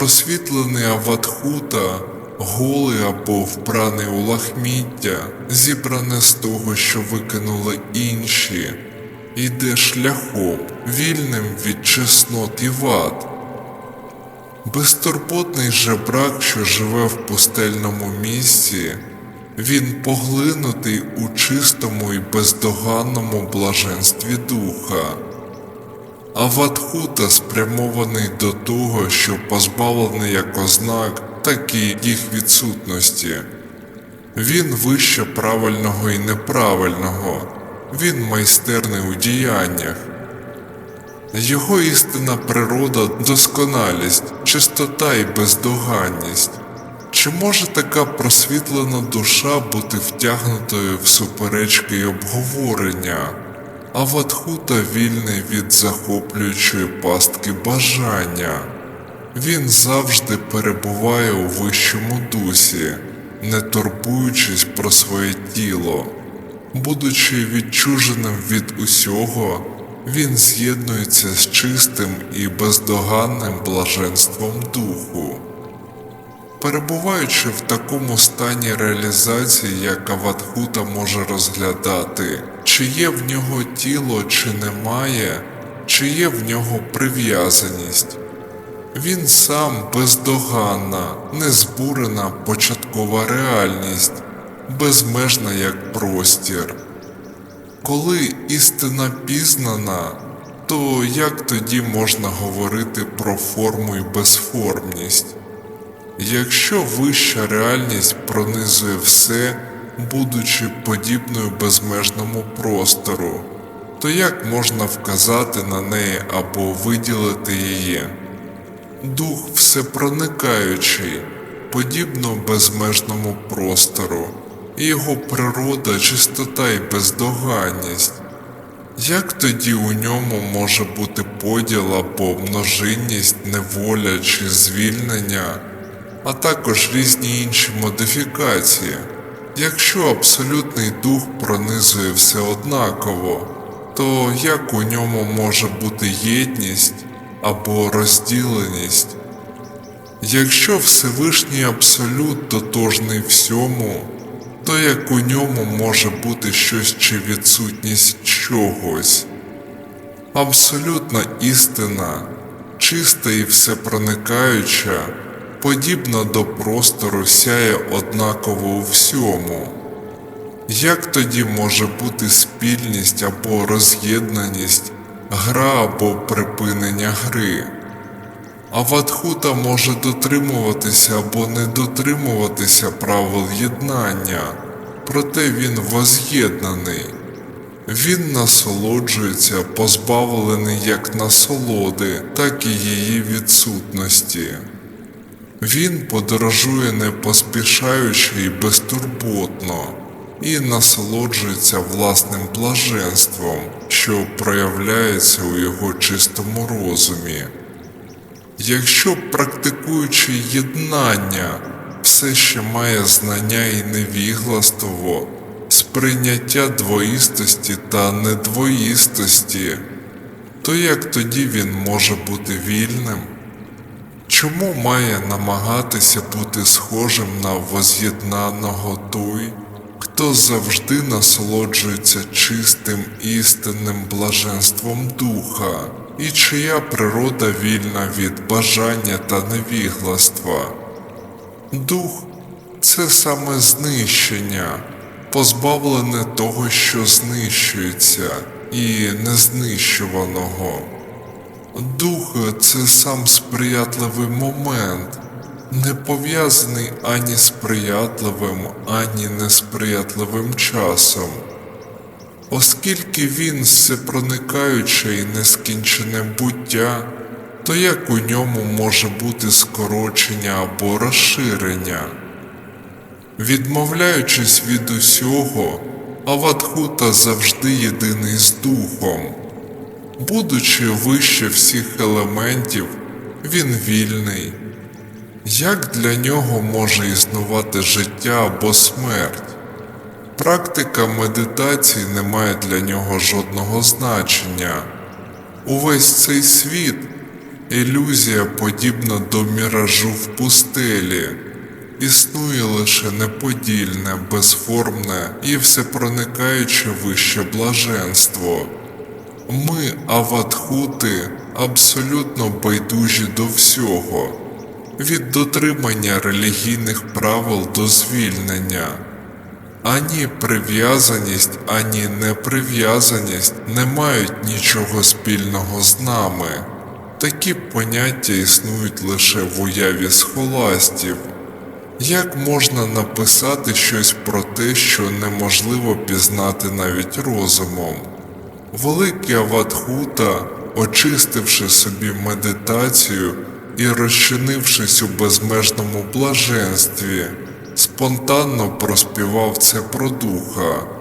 Просвітлений Аватхута, голий або вбраний у лахміття, зібране з того, що викинули інші, іде шляхом, вільним від чеснот і вад. Безтурботний жебрак, що живе в пустельному місці, він поглинутий у чистому і бездоганному блаженстві духа. А Ватхута спрямований до того, що позбавлений як ознак, так і їх відсутності. Він вище правильного і неправильного, він майстерний у діяннях. Його істинна природа досконалість, чистота і бездоганність. Чи може така просвітлена душа бути втягнутою в суперечки й обговорення, а Ватхута вільний від захоплюючої пастки бажання? Він завжди перебуває у вищому дусі, не турбуючись про своє тіло. Будучи відчуженим від усього, він з'єднується з чистим і бездоганним блаженством духу. Перебуваючи в такому стані реалізації, як Аватхута може розглядати, чи є в нього тіло, чи немає, чи є в нього прив'язаність. Він сам бездоганна, незбурена початкова реальність, безмежна як простір. Коли істина пізнана, то як тоді можна говорити про форму і безформність? Якщо вища реальність пронизує все, будучи подібною безмежному простору, то як можна вказати на неї або виділити її? Дух всепроникаючий, подібно безмежному простору, і його природа, чистота і бездоганність. Як тоді у ньому може бути поділ або множинність, неволя чи звільнення, а також різні інші модифікації? Якщо абсолютний дух пронизує все однаково, то як у ньому може бути єдність або розділеність? Якщо Всевишній Абсолют тотожний всьому, то як у ньому може бути щось чи відсутність чогось? Абсолютна істина, чиста і всепроникаюча, подібна до простору сяє однаково у всьому. Як тоді може бути спільність або роз'єднаність, гра або припинення гри? А Ватхута може дотримуватися або не дотримуватися правил єднання, проте він воз'єднаний. Він насолоджується, позбавлений як насолоди, так і її відсутності. Він подорожує не поспішаючи і безтурботно, і насолоджується власним блаженством, що проявляється у його чистому розумі. Якщо практикуючи єднання, все ще має знання і невігластво, сприйняття двоїстості та недвоїстості, то як тоді він може бути вільним? Чому має намагатися бути схожим на воз'єднаного той, хто завжди насолоджується чистим істинним блаженством духа, і чия природа вільна від бажання та невігластва? Дух це саме знищення, позбавлене того, що знищується, і незнищуваного. Дух це сам сприятливий момент, не пов'язаний ані з приятливим, ані несприятливим часом. Оскільки він всепроникаюче і нескінчене буття, то як у ньому може бути скорочення або розширення? Відмовляючись від усього, Аватхута завжди єдиний з духом. Будучи вище всіх елементів, він вільний. Як для нього може існувати життя або смерть? Практика медитації не має для нього жодного значення. Увесь цей світ Ілюзія подібна до міражу в пустелі. Існує лише неподільне, безформне і всепроникаюче вище блаженство. Ми, аватхути, абсолютно байдужі до всього, від дотримання релігійних правил до звільнення. Ані прив'язаність, ані неприв'язаність не мають нічого спільного з нами. Такі поняття існують лише в уяві схоластів. Як можна написати щось про те, що неможливо пізнати навіть розумом? Великий Аватхута, очистивши собі медитацію і розчинившись у безмежному блаженстві, спонтанно проспівав це про духа.